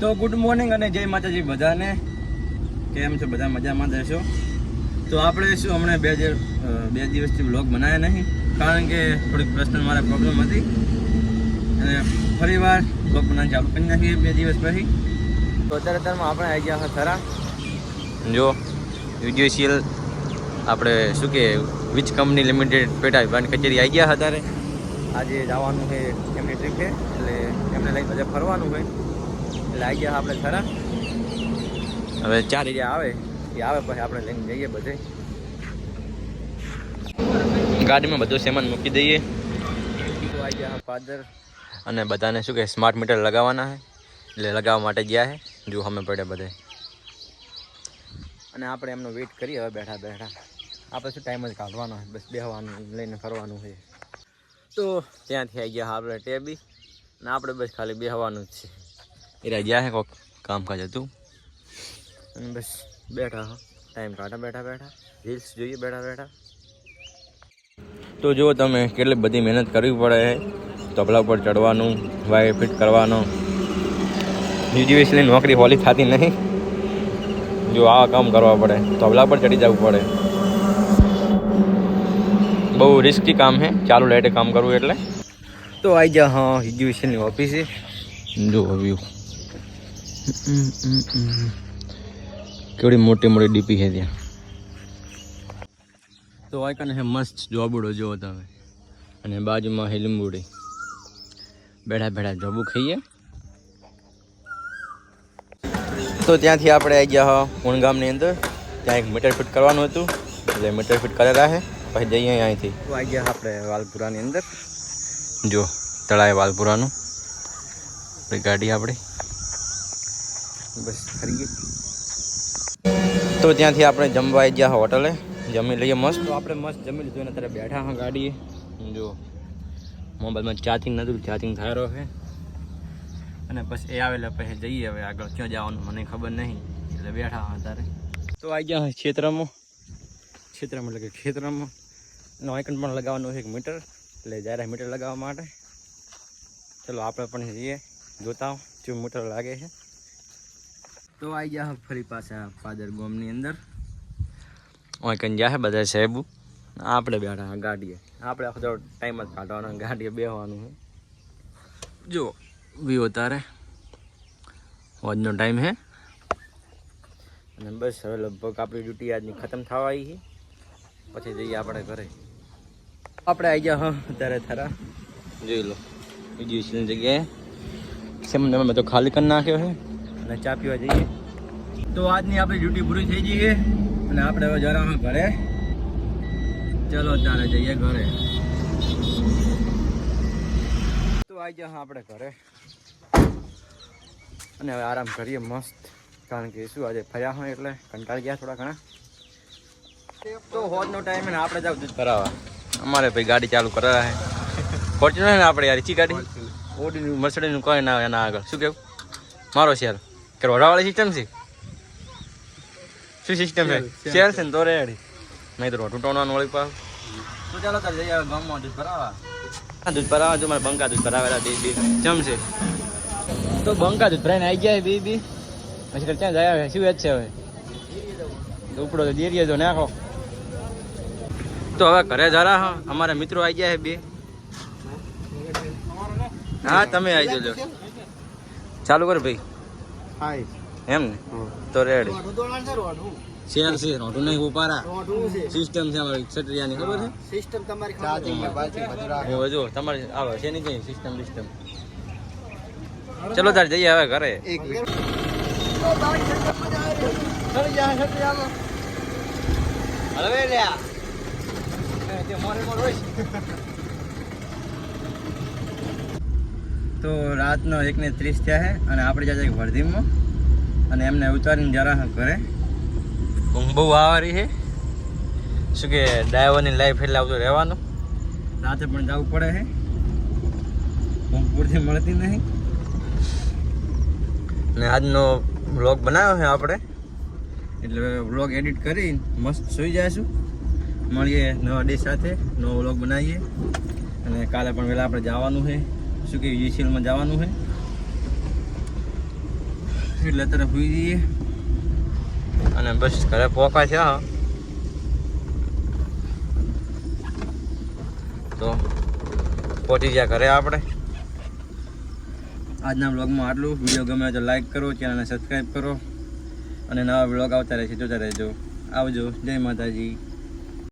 તો good morning અને જય માતાજી બધાને. કેમ છો? બધા મજામાં જ તો આપણે શું હમણાં બે જે બે દિવસથી બ્લોગ બનાવ્યા નહીં, કારણ કે થોડીક પર્સનલ મારા પ્રોબ્લેમ હતી. અને ફરી વાર બ્લોગ બનાવવાનું ચાલુ કરી નાખીએ બે દિવસ પછી. તો અત્યારે અત્યારમાં આપણે આવી ગયા થરા જો યુજીસીએલ આપણે શું કે, વીજ કંપની લિમિટેડ પેટા વિભાગ કચેરી આવી ગયા હતા આજે જવાનું છે એમની ટ્રીપ છે, એટલે એમને લઈ બધા ફરવાનું હોય એટલે આવી ગયા આપણે ખરા હવે ચાર એરિયા આવે. એ આવે પછી આપણે લઈને જઈએ બધે. ગાડીમાં બધું સામાન મૂકી દઈએ. તો આવી ગયા ફાધર. અને બધાને શું કે સ્માર્ટ મીટર લગાવવાના છે. એટલે લગાવવા માટે ગયા છે. જો અમે પડે બધે. અને આપણે એમનો વેઇટ કરીએ હવે બેઠા બેઠા. આપણે શું ટાઈમ જ કાઢવાનો છે. બસ બેહવાનું, લઈને ફરવાનું છે. તો ત્યાંથી આવી ગયા આપણે ટેબી. અને આપણે બસ ખાલી બેહવાનું જ છે. એ રહ્યા છે કોઈક કામકાજ હતું અને બસ બેઠા હો ટાઈમ કાઢા બેઠા બેઠા રીલ્સ જોઈએ બેઠા બેઠા તો જો તમે કેટલી બધી મહેનત કરવી પડે છે તબલા ઉપર ચડવાનું વાયર ફિટ કરવાનો. યુજીવીસની નોકરી હોલી થતી નહીં. જો આવા કામ કરવા પડે તબલા પર ચડી જવું પડે. બહુ રિસ્કી કામ છે ચાલુ લાઈટે કામ કરવું એટલે. તો આવી જા હા એજ્યુકેશનની ઓફિસે જો વ્યૂ કેવડી મોટી મોટી ડીપી છે ત્યાં. તો આ કને હે મસ્ત જોબડો જોવો તમે. અને બાજુમાં હે લીંબુડી. બેઠા બેઠા જોબુ ખાઈએ. તો ત્યાંથી આપણે આવી ગયા પૂણ ગામની અંદર. ત્યાં એક મીટર ફિટ કરવાનું હતું. એટલે મીટર ફિટ કરેલા છે પછી જઈએ અહીંથી આવી ગયા આપણે વાલપુરાની અંદર. જો તળાવે વાલપુરાનું. ગાડી આપણી. બસ ફરીએ તો ત્યાંથી આપણે જમવા આવી ગયા હોટલે. જમી લઈએ મસ્ત. તો આપણે મસ્ત જમી લીધું અને અત્યારે બેઠા હા ગાડીએ. જો મોબાઈલમાં ચાર્જિંગ નથી ચાર્જિંગ થયો છે. અને પછી એ આવેલા પછી જઈએ હવે આગળ ક્યાં જવાનું મને ખબર નહીં. એટલે બેઠા હા અત્યારે. તો આવી ગયા ક્ષેત્રમાં. ક્ષેત્રમાં એટલે કે ક્ષેત્રમાં એનો આઇકન પણ લગાવવાનું છે એક મીટર. એટલે જ્યારે મીટર લગાવવા માટે. ચલો આપણે પણ જઈએ. જોતા શું મીટર લાગે છે. તો આવી ગયા ફરી પાછા ફાધર ગોમની અંદર. આઇકન ગયા છે બધા સાહેબ? આપણે બેઠા હા ગાડીએ. આપણે આખો ટાઈમ જ કાઢવાનો ગાડીએ બેહવાનું છે જો વ્યૂ તારે આજનો ટાઈમ હે. અને બસ હવે લગભગ આપણી ડ્યુટી આજની ખતમ થવા આવી છે. પછી જઈએ આપણે ઘરે. આપણે આવી ગયા હા અત્યારે થરા જોઈ લો. બીજી જગ્યાએ. સેમ મેં તો ખાલી કરી નાખ્યો છે અને ચા પીવા જઈએ. તો આજની આપણી ડ્યુટી પૂરી થઈ જઈએ અને આપણે હવે જરા ઘરે. ચલો તારે જઈએ ઘરે. તો આવી ગયા આપણે ઘરે. અને હવે આરામ કરીએ મસ્ત. કારણ કે શું આજે ફર્યા હોય એટલે કંટાળી ગયા થોડા ઘણા. તો હોજનો ટાઈમ ને આપણે જાવ દૂધ ભરાવા. અમારે ભાઈ ગાડી ચાલુ કરાવે છે. ફોર્ચ્યુનર ને આપણે યાર ઈચી ગાડી? ઓડીનું મર્સડીનું કોઈ ના આવે એના આગળ. શું કેવું? મારો શેર. રોડાવાળી સિસ્ટમ છે? શું સિસ્ટમ છે? શેર છે ને તો રેડી. નહીં તો રોટું ટોણવાનું વળી પાવ તો ચાલો તારે જઈ આવે ગામમાં દૂધ ભરાવા. દૂધ ભરાવા જો મારે બંકા દૂધ ભરાવેલા બે બે છે. તો બંકા દૂધ ભરાઈને આવી ગયા બે બી પછી ક્યાં જાય? હવે શું યાદ છે હવે? ઉપડો તો દેરીએ તો નાખો. તો હવે ઘરે જરા અમારા મિત્રો આવી ગયા છે બે હા તમે આવી જજો. ચાલુ કર ભાઈ. એમ ને? તો રેડી શેર છે રોટું નહીં ઉપારા સિસ્ટમ છે. અમારી છત્રીયાની ખબર છે? સિસ્ટમ તમારી બધું જો તમારે આવે છે નહીં કઈ સિસ્ટમ સિસ્ટમ ચલો તાર જઈએ હવે ઘરે. એક મિનિટ. હવે લ્યા. તે મોરે મોર હોય તો રાતનો એકને ત્રીસ થયા છે અને આપણે જાય છે વર્ધીમાં અને એમને ઉતારીને જરા ઘરે. ઊંઘ બહુ આવારી છે. શું કે ડ્રાઈવરની લાઈફ એટલે આવતું રહેવાનું. રાતે પણ જવું પડે છે ઊંઘ પૂરતી મળતી નહીં. ને આજનો વ્લોગ બનાવ્યો છે આપણે. એટલે વ્લોગ એડિટ કરી મસ્ત સુઈ જઈશું મળીએ નવા ડે સાથે નવો વ્લોગ બનાવીએ. અને કાલે પણ વહેલા આપણે જવાનું છે. શું કે યુસીએલમાં જવાનું છે? એટલે અત્યારે સુઈ જઈએ. અને બસ ઘરે પોકા છે તો પહોંચી ગયા ઘરે આપણે. આજના બ્લોગમાં આટલું. વીડિયો ગમે તો લાઈક કરો ચેનલને સબસ્ક્રાઈબ કરો. અને નવા બ્લોગ આવતા રહેશે જોતા રહેજો. આવજો. જય માતાજી.